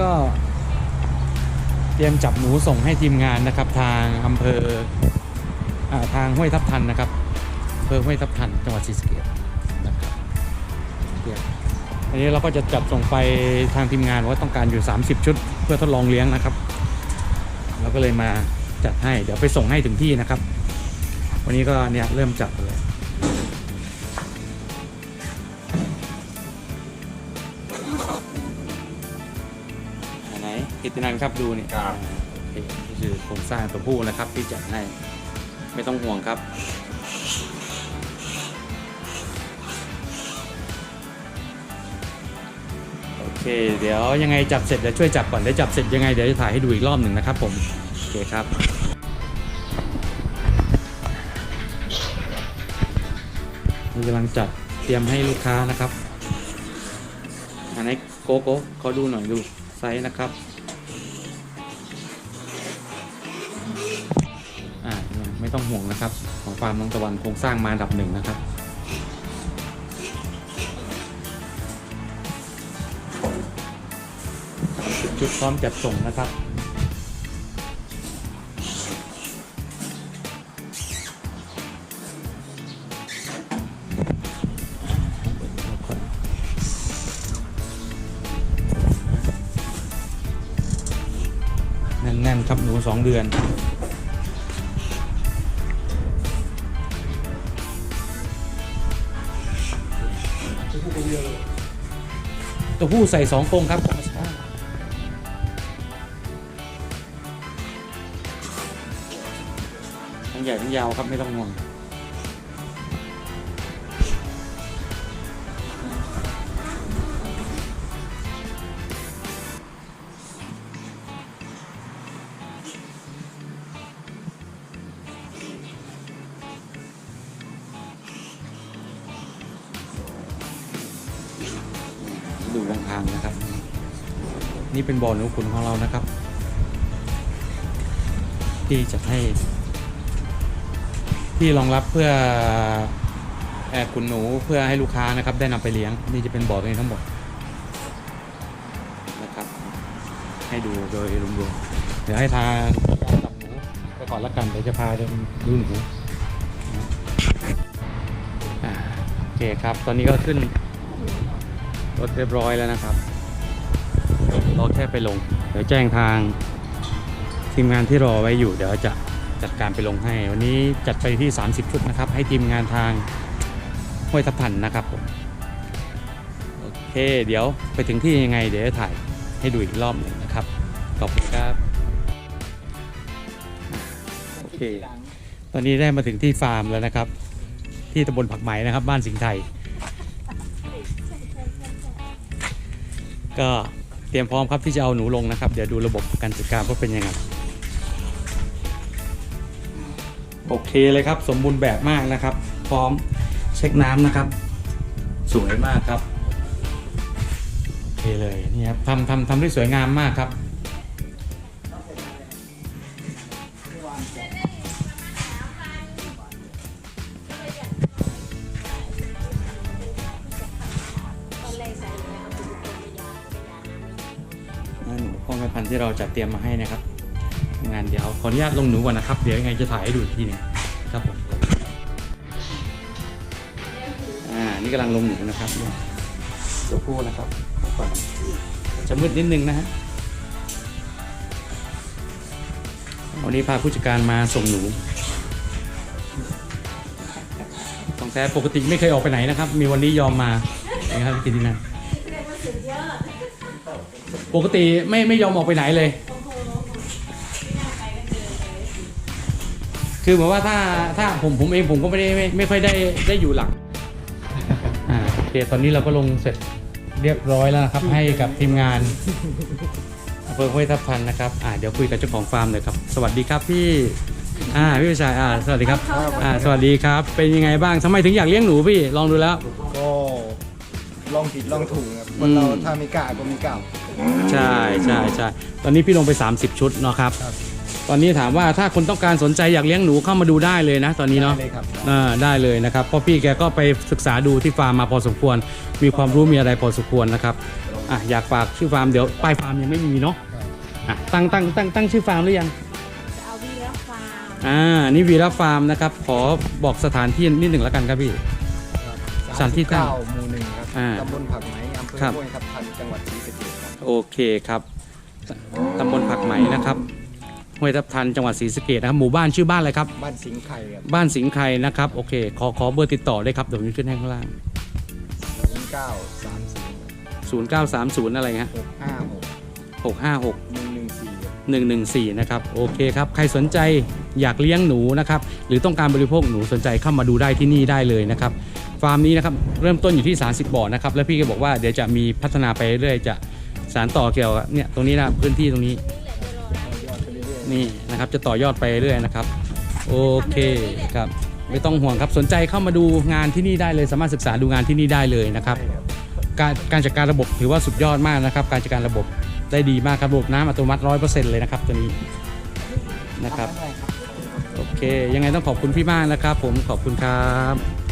ก็เตรียมจับหนูส่งให้ทีมงานนะครับ ทางอำเภออทางห้วยทับทันนะครับอำเภอห้วยทับทันจังหวัดศรีสะเกษนะครับอันนี้เราก็จะจัดส่งไปทางทีมงานว่าต้องการอยู่ 30 ชุด เพื่อทดลองเลี้ยงนะครับ เราก็เลยมาจัดให้เดี๋ยวไปส่งให้ถึงที่นะครับ วันนี้ก็เนี่ยเริ่มจัดเลย กิตตินันครับดูนี่ครับ โอเคนี่คือโครงสร้างตัวผู้นะครับ ที่จัดให้ไม่ต้องห่วงครับ โอเค เดี๋ยวยังไงจับเสร็จเดี๋ยวช่วยจับก่อนเดี๋ยวจับเสร็จยังไงเดี๋ยวจะถ่ายให้ดูอีกรอบหนึ่งนะครับ ผมโอเคครับนี่กำลังจัดเตรียมให้ลูกค้านะครับอันนี้โกโก้เขาดูหน่อยดูไซส์นะครับ ไม่ต้องห่วงนะครับ ของฟาร์มน้องตะวันโครงสร้างมาดับหนึ่งนะครับ ชุดพร้อมจัดส่งนะครับแน่นๆครับหนูสองเดือน ตัวผู้ใส่สองกรงครับธรรมชาติทั้งใหญ่ทั้งยาวครับไม่ต้องห่วงางนะครับ นี่เป็นบ่อหนูขุนของเรานะครับ ที่จะให้ ที่รองรับเพื่อแอบขุนหนูเพื่อให้ลูกค้านะครับ ได้นำไปเลี้ยง นี่จะเป็นบ่อตรงนี้ทั้งหมดนะครับ ให้ดูโดยรวมๆเดี๋ยวให้ทางการจับหนูไปก่อนละกันเดี๋ยวจะพาเดินดูหนูโอเคครับ ตอนนี้ก็ขึ้น รถเรียบร้อยแล้วนะครับรอแค่ไปลง เดี๋ยวแจ้งทางทีมงานที่รอไว้อยู่ เดี๋ยวจะจัดการไปลงให้ วันนี้จัดไปที่ 30 ชุดนะครับ ให้ทีมงานทางห้วยทับทันนะครับผมโอเค เดี๋ยวไปถึงที่ยังไง เดี๋ยวถ่ายให้ดูอีกรอบหนึ่งนะครับ ขอบคุณครับโอเค ตอนนี้ได้มาถึงที่ฟาร์มแล้วนะครับ ที่ตำบลผักไหมนะครับ บ้านสิงห์ไทย ก็เตรียมพร้อมครับที่จะเอาหนูลงนะครับ เดี๋ยวดูระบบการจัดการว่าเป็นยังไงโอเคเลยครับ สมบูรณ์แบบมากนะครับ พร้อมเช็คน้ำนะครับ สวยมากครับโอเคเลยนี่ครับทำทำทำได้สวยงามมากครับ ที่เราจัดเตรียมมาให้นะครับงานเดี๋ยวขออนุญาตลงหนูก่อนนะครับ เดี๋ยวยังไงจะถ่ายให้ดูอีกทีนึงครับผมอ่านี่กำลังลงหนูนะครับตัวผู้นะครับจะมืดนิดนึงนะฮะวันนี้พาผู้จัดการมาส่งหนูต้องแท้ปกติไม่เคยออกไปไหนนะครับ มีวันนี้ยอมมานะครับพี่กิตินัน ปกติไม่ไม่ยอมออกไปไหนเลย คือเหมือนว่าถ้าถ้าผมผมเองผมก็ไม่ได้ไม่ไม่ค่อยได้ได้อยู่หลังอ่าโอเคตอนนี้เราก็ลงเสร็จเรียบร้อยแล้วนะครับ ให้กับทีมงานอำเภอห้วยทับทันนะครับอ่าเดี๋ยวคุยกับเจ้าของฟาร์มเลยครับ สวัสดีครับพี่อ่าพี่วิชัยอ่าสวัสดีครับอ่าสวัสดีครับ เป็นยังไงบ้างทำไมถึงอยากเลี้ยงหนูพี่ลองดูแล้วก็ ลองผิดลองถูกครับคนเราอืม ถ้าไม่กล้าก็ไม่กล้า ใช่ใช่ใช่ตอนนี้พี่ลงไป 30 ชุดเนาะครับ ครับ ตอนนี้ถามว่าถ้าคนต้องการสนใจอยากเลี้ยงหนูเข้ามาดูได้เลยนะตอนนี้เนาะ ได้เลยครับ อ่าได้เลยนะครับเพราะพี่แกก็ไปศึกษาดูที่ฟาร์มมาพอสมควร มีความรู้มีอะไรพอสมควรนะครับอะอยากฝากชื่อฟาร์มเดี๋ยวป้ายฟาร์มยังไม่มีเนาะอะตั้งตั้งตั้งตั้งชื่อฟาร์มหรือยังจะเอาวีรฟาร์มอ่านี่วีระฟาร์มนะครับขอบอกสถานที่นิดหนึ่งแล้วกันครับพี่ สถานที่ตั้งเก้าหมู่หนึ่งครับอ่าตำบลผักไหมอำเภอครับ ห้วยทับทันจังหวัดศรีสะเกษครับ โอเคครับตำบลผักไหมนะครับห้วยทับทันจังหวัดศรีสะเกษนะครับหมู่บ้านชื่อบ้านอะไรครับ บ้านสิงห์ไข่ครับบ้านสิงห์ไครนะครับโอเค ขอขอเบอร์ติดต่อได้ครับเดี๋ยวนี้ขึ้นให้ข้างล่าง ศูนย์เก้าสามสี่0930 อะไรเงี้ยหกห้าหก656 หนึ่งหนึ่งสี่114 นะครับ โอเคครับ ใครสนใจอยากเลี้ยงหนูนะครับ หรือต้องการบริโภคหนูสนใจเข้ามาดูได้ที่นี่ได้เลยนะครับ ฟาร์มนี้นะครับเริ่มต้นอยู่ที่ 30 บ่อนะครับแล้วพี่ก็บอกว่าเดี๋ยวจะมีพัฒนาไปเรื่อยจะสารต่อเกี่ยวกับเนี่ยตรงนี้นะพื้นที่ตรงนี้นี่นะครับจะต่อยอดไปเรื่อยนะครับโอเคครับไม่ต้องห่วงครับสนใจเข้ามาดูงานที่นี่ได้เลย สามารถศึกษาดูงานที่นี่ได้เลยนะครับการการจัดการระบบถือว่าสุดยอดมากนะครับ การจัดการระบบได้ดีมากครับระบบน้ำอัตโนมัติร้อยเปอร์เซ็นต์เลยนะครับตัวนี้นะครับโอเค ยังไงต้องขอบคุณพี่มากนะครับ ผมขอบคุณครับ